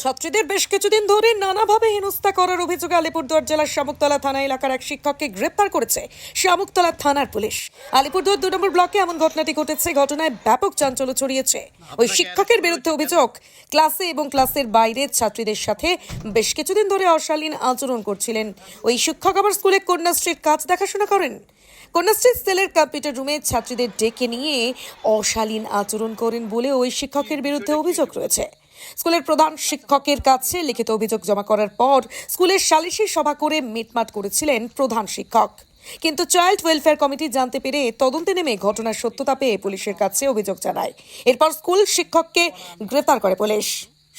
ছাত্রীদের বেশ কিছুদিন ধরে নানাভাবে হেনস্থা করার অভিযোগে আলিপুরদুয়ার জেলার শামুকতলা থানা এলাকার এক শিক্ষককে গ্রেপ্তার করেছে শামুকতলা থানার পুলিশ। আলিপুরদুয়ার দু নম্বর ব্লকে এমন ঘটনাটি ঘটেছে, ঘটনায় ব্যাপক চাঞ্চল্য ছড়িয়েছে। ওই শিক্ষকের বিরুদ্ধে অভিযোগ, ক্লাসে এবং ক্লাসের বাইরে ছাত্রীদের সাথে বেশ কিছুদিন ধরে অশালীন আচরণ করছিলেন। ওই শিক্ষক আবার স্কুলে কন্যাশ্রীর কাজ দেখাশোনা করেন। কন্যাশ্রী সেলের কম্পিউটার রুমে ছাত্রীদের ডেকে নিয়ে অশালীন আচরণ করেন বলে ওই শিক্ষকের বিরুদ্ধে অভিযোগ রয়েছে। স্কুলের প্রধান শিক্ষকের কাছে লিখিত অভিযোগ জমা করার পর স্কুলের সালিশি সভা করে মিটমাট করেছিলেন প্রধান শিক্ষক। কিন্তু চাইল্ড ওয়েলফেয়ার কমিটি জানতে পেরে তদন্তে নেমে ঘটনার সত্যতা পেয়ে পুলিশের কাছে অভিযোগ জানায়। এরপর স্কুল শিক্ষককে গ্রেফতার করে পুলিশ।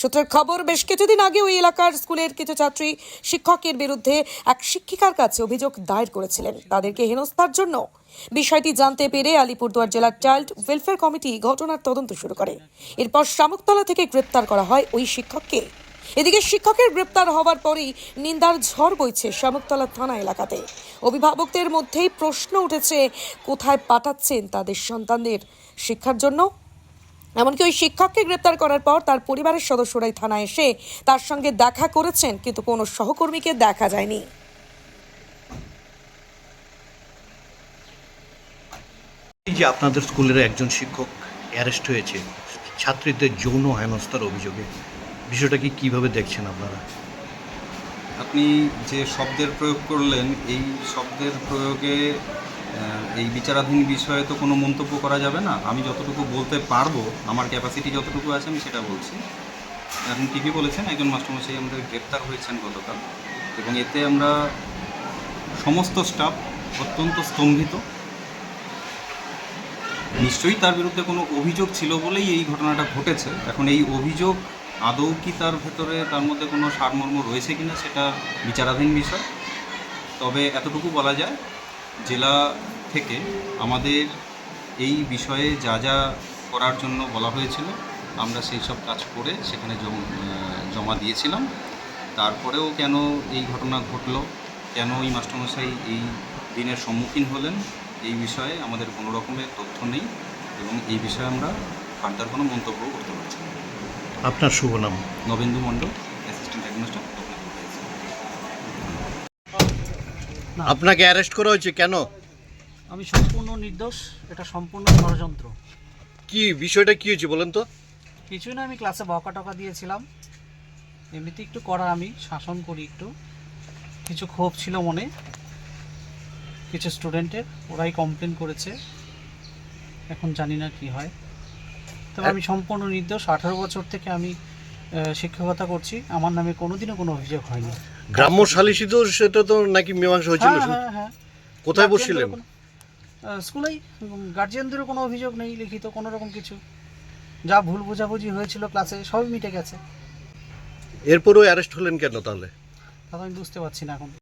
সূত্রের খবর, বেশ কিছুদিন আগে ওই এলাকার স্কুলের কিছু ছাত্রী শিক্ষকের বিরুদ্ধে এক শিক্ষিকার কাছে অভিযোগ দায়ের করেছিলেন। তাদেরকে হেনস্থার জন্য। বিষয়টি জানতে পেরে আলিপুরদুয়ার জেলার চাইল্ড ওয়েলফেয়ার কমিটি ঘটনার তদন্ত শুরু করে। এরপর শামুকতলা থেকে গ্রেপ্তার করা হয় ওই শিক্ষককে। এদিকে শিক্ষকের গ্রেপ্তার হওয়ার পরেই নিন্দার ঝড় বইছে শামুকতলা থানা এলাকাতে। অভিভাবকদের মধ্যেই প্রশ্ন উঠেছে, কোথায় পাঠাচ্ছেন তাদের সন্তানদের শিক্ষার জন্য? এমনকি ওই শিক্ষককে গ্রেপ্তার করার পর তার পরিবারের সদস্যরাই থানায় এসে তার সঙ্গে দেখা করেছেন কিন্তু কোনো সহকর্মীকে দেখা যায়নি। এই যে আপনাদের স্কুলের একজন শিক্ষক অ্যারেস্ট হয়েছে ছাত্রীদের যৌন হেনস্থার অভিযোগে বিষয়টা কি কীভাবে দেখছেন আপনারা? আপনি যে শব্দের প্রয়োগ করলেন এই শব্দের প্রয়োগে এই বিচারাধীন বিষয়ে তো কোনো মন্তব্য করা যাবে না। আমি যতটুকু বলতে পারব, আমার ক্যাপাসিটি যতটুকু আছে, আমি সেটা বলছি। এখন ঠিকই বলেছেন, একজন মাস্টারমশাই আমাদের গ্রেপ্তার হয়েছেন গতকাল এবং এতে আমরা সমস্ত স্টাফ অত্যন্ত স্তম্ভিত। নিশ্চয়ই তার বিরুদ্ধে কোনো অভিযোগ ছিল বলেই এই ঘটনাটা ঘটেছে। এখন এই অভিযোগ আদৌ কি তার ভেতরে তার মধ্যে কোনো সারমর্ম রয়েছে কিনা সেটা বিচারাধীন বিষয়। তবে এতটুকু বলা যায় জেলা থেকে আমাদের এই বিষয়ে যা যা করার জন্য বলা হয়েছিল আমরা সেই সব কাজ করে সেখানে জম- জমা দিয়েছিলাম। তারপরেও কেন এই ঘটনা ঘটলো? কেন এই মাস্টারমশাই এই দিনের সম্মুখীন হলেন? এই বিষয়ে আমাদের কোনো রকমের তথ্য নেই এবং এই বিষয়ে আমরা ফার্দার কোনো মন্তব্য করতে পারছি না। আপনার শুভ নাম? নবেন্দু মণ্ডল। আপনাকে অ্যারেস্ট করা হয়েছে কেন? আমি সম্পূর্ণ নির্দোষ এটা সম্পূর্ণ ষড়যন্ত্র। কি বিষয়টা কি হয়েছে বলেন তো? কিছুই না আমি ক্লাসে বকা টকা দিয়েছিলাম। এমনিতে একটু করা আমি শাসন করি একটু। কিছু ক্ষোভ ছিল মনে। কিছু স্টুডেন্টের ওরাই কমপ্লেন করেছে। এখন জানি না কি হয়। তবে আমি সম্পূর্ণ নির্দোষ। আঠারো বছর থেকে আমি শিক্ষকতা করছি। আমার নামে কোনোদিনও কোনো অভিযোগ হয়নি। গ্রাম্য সালিসি তো সেটা তো নাকি মীমাংসা হয়েছিল হ্যাঁ হ্যাঁ হ্যাঁ। কোথায় বসছিলেন? স্কুলেই গার্জিয়ানদেরও কোনো অভিযোগ নেই লিখিত কোনো রকম কিছু। যা ভুল বোঝাবুঝি হয়েছিল ক্লাসে সবই মিটে গেছে। এরপরেও অ্যারেস্ট হলেন কেন তাহলে? তা তো আমি বুঝতে পারছি না এখন।